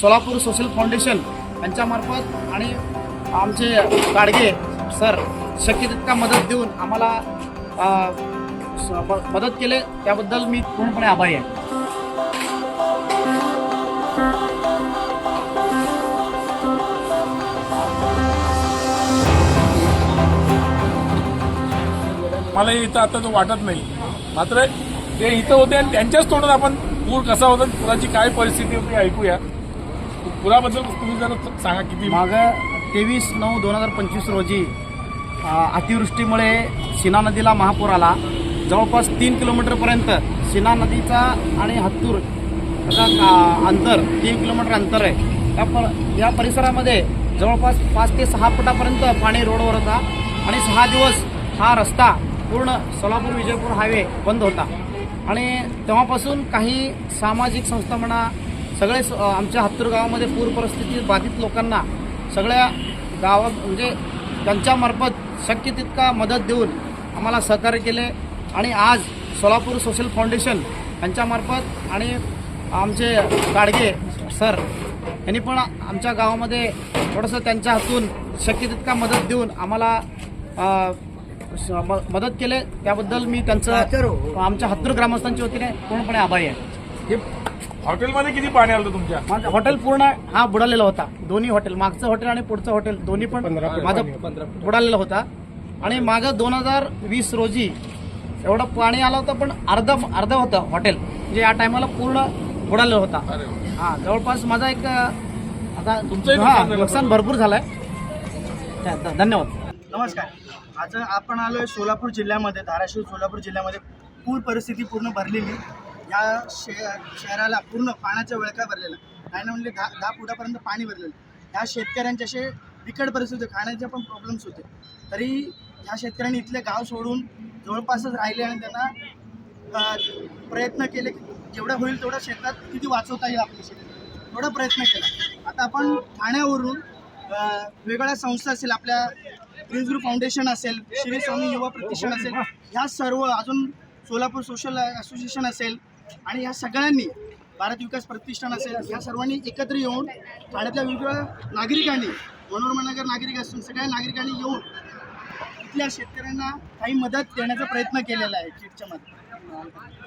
Solapur social foundation यांच्यामार्फत आणि आमचे गाडगे सर शक्य तितका मदत देऊन आम्हाला मदत केले त्याबद्दल मी पूर्णपणे आभारी आहे. मला इथं आता तो वाटत नाही. मात्र ते इथं होते आणि त्यांच्याच तोंडात आपण पूर कसा होता पुराची काय परिस्थिती होती ऐकूया. पुराबद्दल तुम्ही जरा सांगा किती मागं तेवीस नऊ दोन हजार पंचवीस रोजी अतिवृष्टीमुळे सीना नदीला महापूर आला. जवळपास तीन किलोमीटरपर्यंत सीना नदीचा आणि हत्तूर का- अंतर तीन किलोमीटर अंतर आहे. त्या पर या परिसरामध्ये जवळपास पाच ते सहा फुटापर्यंत पाणी रोडवर होता आणि सहा दिवस हा रस्ता पूर्ण सोलापूर विजयपूर हायवे बंद होता. आणि तेव्हापासून काही सामाजिक संस्था म्हणा सगळे स- आमच्या हत्तूर गावामध्ये पूर परिस्थिती बाधित लोकांना सगळ्या गावात म्हणजे त्यांच्यामार्फत शक्य तितका मदत देऊन आम्हाला सहकार्य केले. आणि आज सोलापूर सोशल फाउंडेशन यांच्यामार्फत आणि आमचे गाडगे सर यांनी पण आमच्या गावामध्ये थोडंसं त्यांच्या हातून शक्य तितका मदत देऊन आम्हाला मदत केले. त्याबद्दल मी त्यांचं आमच्या हत्तूर ग्रामस्थांच्या वतीने पूर्णपणे आभारी आहे. हे हॉटेलमध्ये किती पाणी आलं होतं तुमच्या? माझं हॉटेल पूर्ण हा बुडालेला होता. दोन्ही हॉटेल मागचं हॉटेल आणि पुढचं हॉटेल दोन्ही पण माझं बुडालेला होता. आणि मागं दोन हजार वीस रोजी एवढं पाणी आलं होतं पण अर्ध अर्ध होतं हॉटेल. म्हणजे या टायमाला पूर्ण बुडालेला होता. अरे वा. हा जवळपास माझा एक आता तुमचंही हा, नुकसान झालं. नुकसान भरपूर झालंय. ध- धन्यवाद. नमस्कार. आज आपण आलोय सोलापूर जिल्ह्यामध्ये धाराशिव सोलापूर जिल्ह्यामध्ये. पूर परिस्थिती पूर्ण भरलेली. या शे शहराला पूर्ण पाण्याच्या वेळका भरलेला. नाही ना म्हणजे दहा दहा फुटापर्यंत पाणी भरलेलं. ह्या शेतकऱ्यांचे असे बिकट परिस्थिती होते. खाण्याचे पण प्रॉब्लेम्स होते. तरी ह्या शेतकऱ्यांनी इथले गाव सोडून जवळपासच राहिले आणि त्यांना प्रयत्न केले की जेवढं होईल तेवढं शेतात किती वाचवता येईल आपल्या शेतात. थोडा प्रयत्न केला. आता आपण ठाण्यावरून वेगवेगळ्या संस्था असेल आपल्या प्रिन्स ग्रुप फाउंडेशन असेल श्री स्वामी युवा प्रतिष्ठान असेल ह्या सर्व अजून सोलापूर सोशल असोसिएशन असेल आणि या सगळ्यांनी भारत विकास प्रतिष्ठान असेल ह्या सर्वांनी एकत्र येऊन ठाण्यातल्या वेगवेगळ्या नागरिकांनी मनोरमानगर नागरिक असून सगळ्या नागरिकांनी येऊन इथल्या शेतकऱ्यांना काही मदत देण्याचा प्रयत्न केलेला आहे किटच्या मध्ये